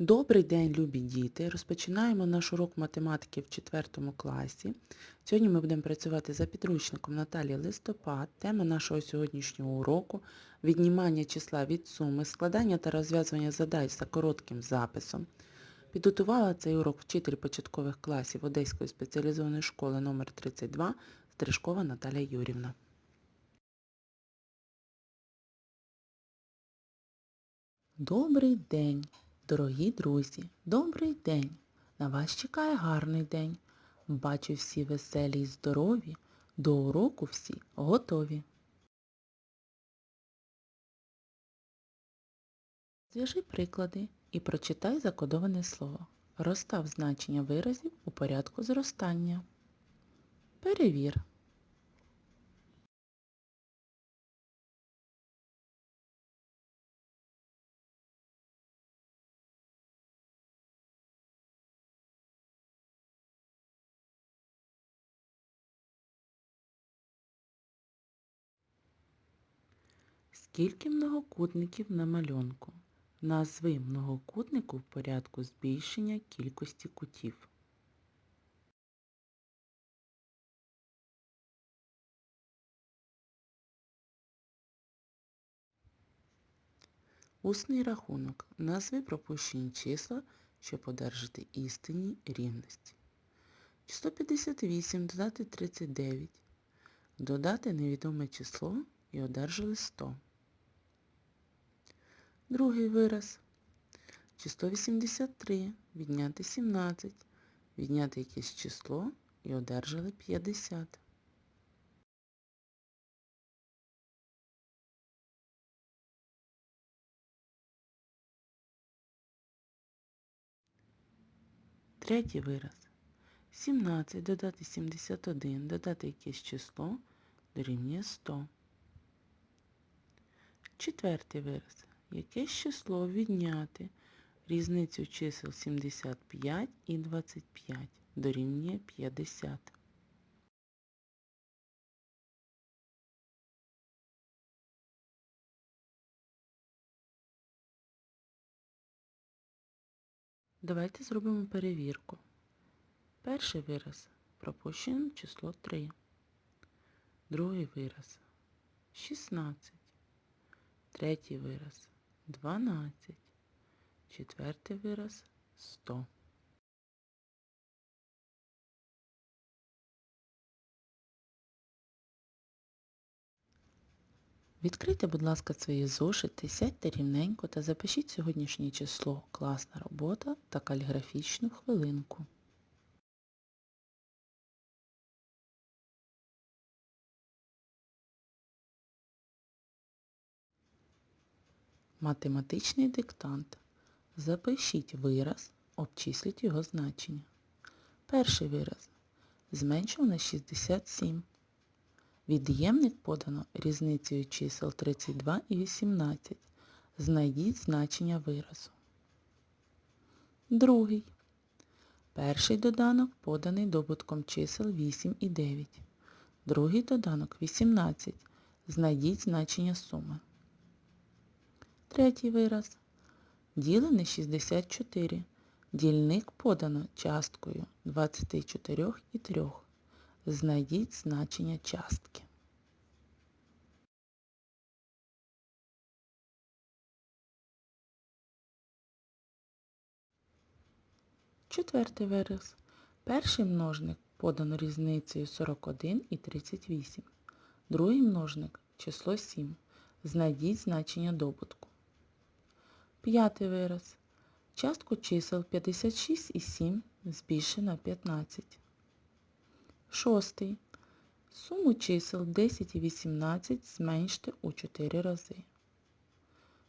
Добрий день, любі діти! Розпочинаємо наш урок математики в 4 класі. Сьогодні ми будемо працювати за підручником Наталії Листопад. Тема нашого сьогоднішнього уроку – віднімання числа від суми, складання та розв'язування задач за коротким записом. Підготувала цей урок вчитель початкових класів Одеської спеціалізованої школи номер 32 Стрижкова Наталія Юрівна. Добрий день! Дорогі друзі, добрий день! На вас чекає гарний день. Бачу всі веселі й здорові, до уроку всі готові. Зв'яжи приклади і прочитай закодоване слово. Розстав значення виразів у порядку зростання. Перевір. Скільки многокутників на малюнку? Назви многокутнику в порядку збільшення кількості кутів. Усний рахунок. Назви пропущені числа, щоб одержати істинні рівності. 158 додати 39. Додати невідоме число і одержали 100. Другий вираз. Чи 183 відняти 17, відняти якесь число і одержали 50. Третій вираз. 17 додати 71, додати якесь число дорівнює 100. Четвертий вираз. Якесь число відняти різницю чисел 75 і 25 дорівнює 50. Давайте зробимо перевірку. Перший вираз пропущено число 3. Другий вираз 16. Третій вираз 12. Четвертий вираз 100. Відкрийте, будь ласка, свої зошити, сядьте рівненько та запишіть сьогоднішнє число класна робота та каліграфічну хвилинку. Математичний диктант. Запишіть вираз, обчисліть його значення. Перший вираз. Зменшив на 67. Від'ємник подано різницею чисел 32 і 18. Знайдіть значення виразу. Другий. Перший доданок поданий добутком чисел 8 і 9. Другий доданок 18. Знайдіть значення суми. Третій вираз. Ділене 64. Дільник подано часткою 24 і 3. Знайдіть значення частки. Четвертий вираз. Перший множник подано різницею 41 і 38. Другий множник число 7. Знайдіть значення добутку. П'ятий вираз. Частку чисел 56 і 7 збільшено на 15. Шостий. Суму чисел 10 і 18 зменште у 4 рази.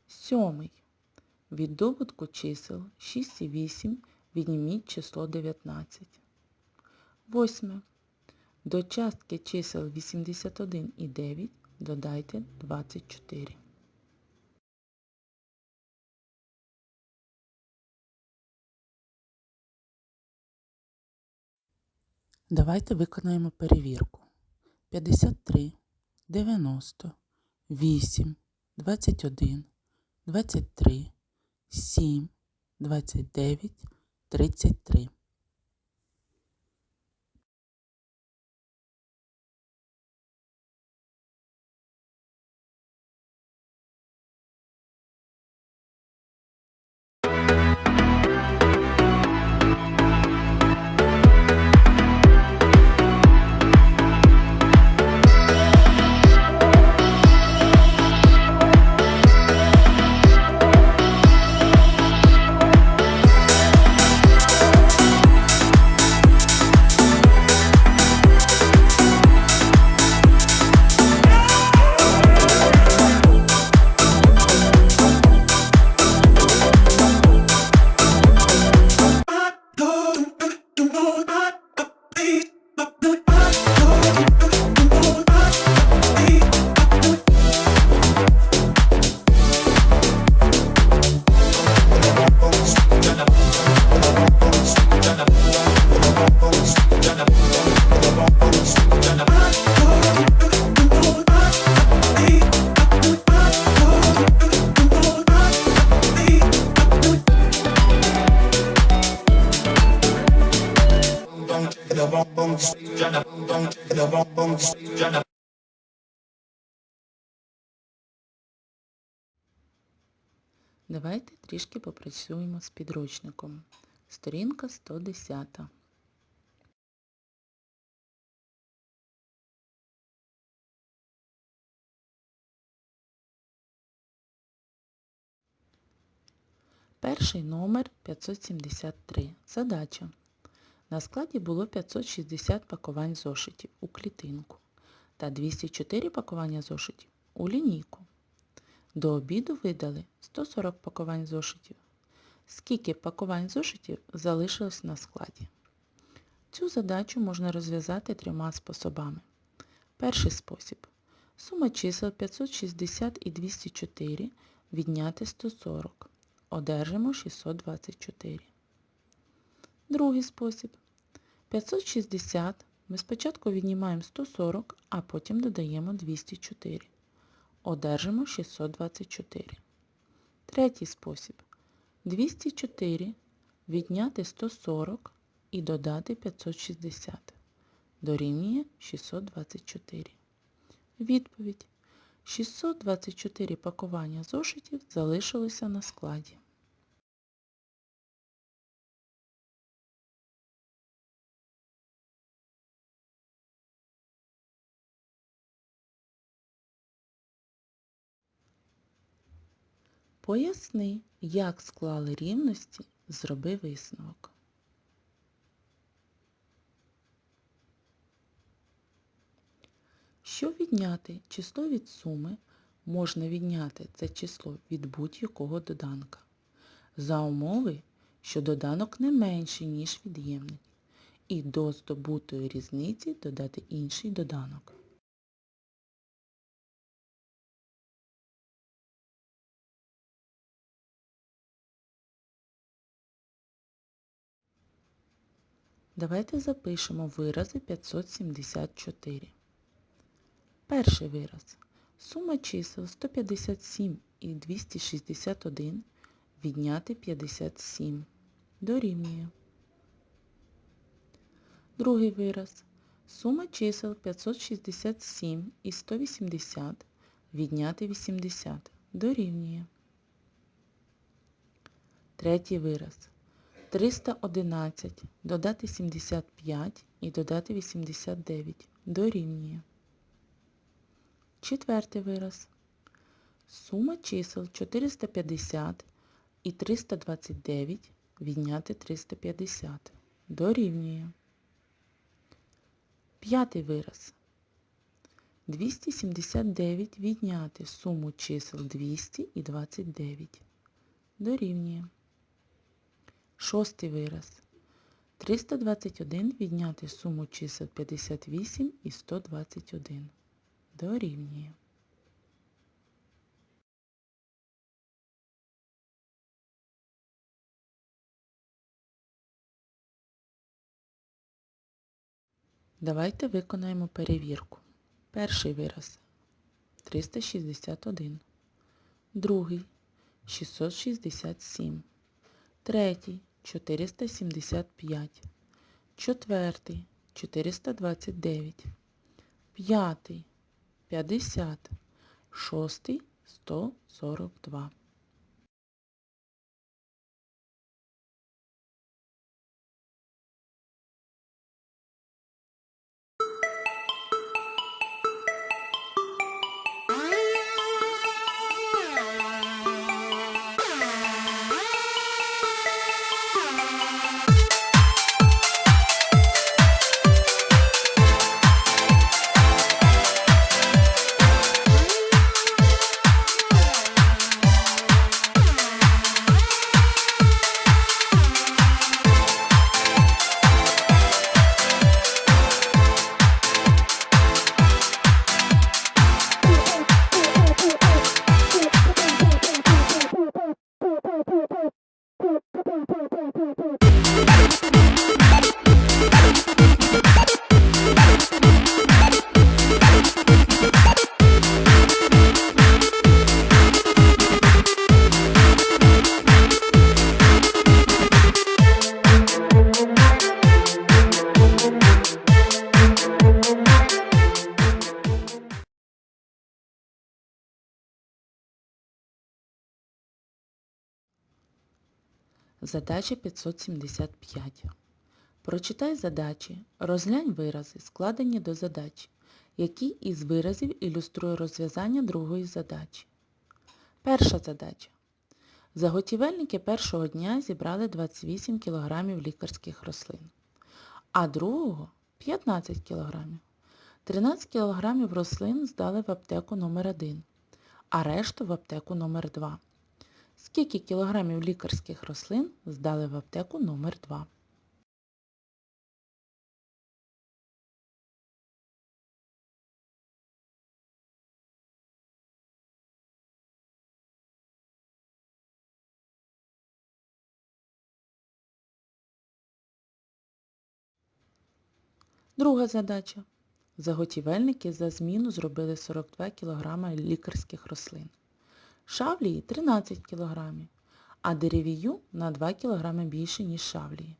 Сьомий. Від добутку чисел 6 і 8 відніміть число 19. Восьме. До частки чисел 81 і 9 додайте 24. Давайте виконаємо перевірку. 53, 90, 8, 21, 23, 7, 29, 33. Давайте трішки попрацюємо з підручником. Сторінка 110. Перший номер 573. Задача. На складі було 560 пакувань зошитів у клітинку та 204 пакування зошитів у лінійку. До обіду видали 140 пакувань зошитів. Скільки пакувань зошитів залишилось на складі? Цю задачу можна розв'язати трьома способами. Перший спосіб. Сума чисел 560 і 204 відняти 140. Одержимо 624. Другий спосіб. 560 ми спочатку віднімаємо 140, а потім додаємо 204. Одержимо 624. Третій спосіб. 204 відняти 140 і додати 560. Дорівнює 624. Відповідь. 624 пакування зошитів залишилося на складі. Поясни, як склали рівності, зроби висновок. Щоб відняти число від суми, можна відняти це число від будь-якого доданка. За умови, що доданок не менший, ніж від'ємник. І до здобутої різниці додати інший доданок. Давайте запишемо вирази 574. Перший вираз. Сума чисел 157 і 261 відняти 57 дорівнює. Другий вираз. Сума чисел 567 і 180 відняти 80 дорівнює. Третій вираз. 311 додати 75 і додати 89 дорівнює. Четвертий вираз. Сума чисел 450 і 329 відняти 350 дорівнює. П'ятий вираз. 279 відняти суму чисел 200 і 29 дорівнює. Шостий вираз. 321 відняти суму чисел 58 і 121. Дорівнює. Давайте виконаємо перевірку. Перший вираз 361. Другий 667. третій 475, четвертий 429, п'ятий 50, шостий 142. Задача 575. Прочитай задачі, розглянь вирази, складені до задачі, які із виразів ілюструє розв'язання другої задачі. Перша задача. Заготівельники першого дня зібрали 28 кг лікарських рослин, а другого 15 кг. 13 кг рослин здали в аптеку номер 1 а решту в аптеку номер 2 Скільки кілограмів лікарських рослин здали в аптеку номер 2 Друга задача. Заготівельники за зміну зробили 42 кг лікарських рослин. Шавлії 13 кг, а деревію на 2 кг більше, ніж шавлії.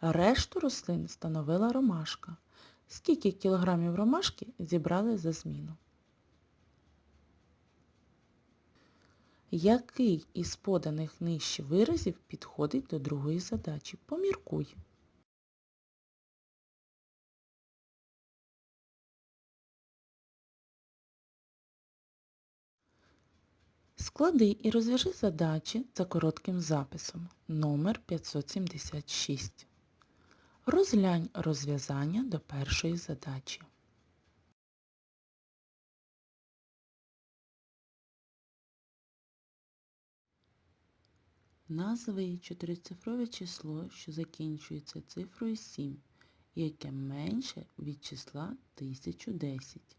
Решту рослин становила ромашка. Скільки кілограмів ромашки зібрали за зміну? Який із поданих нижче виразів підходить до другої задачі? Поміркуй. Склади і розв'яжи задачі за коротким записом номер 576. Розглянь розв'язання до першої задачі. Назви чотирицифрове число, що закінчується цифрою 7, яке менше від числа 1010.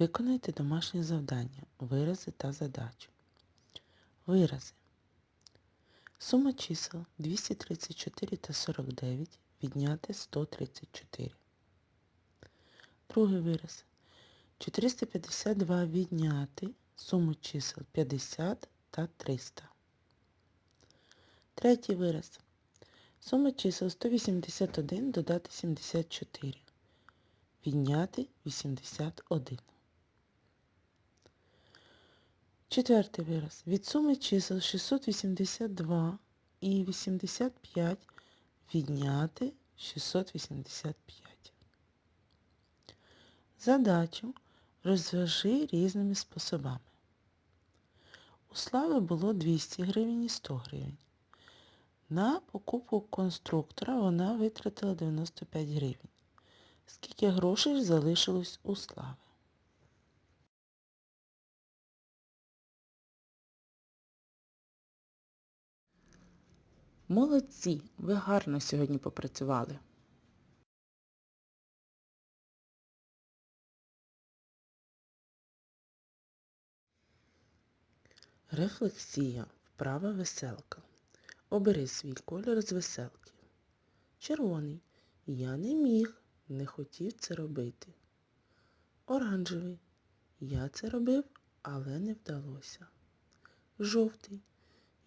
Виконайте домашнє завдання, вирази та задачу. Вирази. Сума чисел 234 та 49 відняти 134. Другий вираз. 452 відняти суму чисел 50 та 300. Третій вираз. Сума чисел 181 додати 74. Відняти 81. Четвертий вираз. Від суми чисел 682 і 85 відняти 685. Задачу розв'яжи різними способами. У Слави було 200 гривень і 100 гривень. На покупку конструктора вона витратила 95 гривень. Скільки грошей залишилось у Слави? Молодці! Ви гарно сьогодні попрацювали. Рефлексія. Вправа веселка. Обери свій кольор з веселки. Червоний. Я не міг, не хотів це робити. Оранжевий. Я це робив, але не вдалося. Жовтий.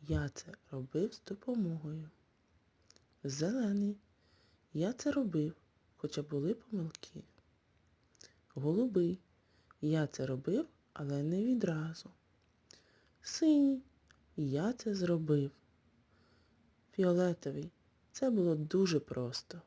Я це робив з допомогою. Зелений. Я це робив, хоча були помилки. Голубий. Я це робив, але не відразу. Синій. Я це зробив. Фіолетовий. Це було дуже просто.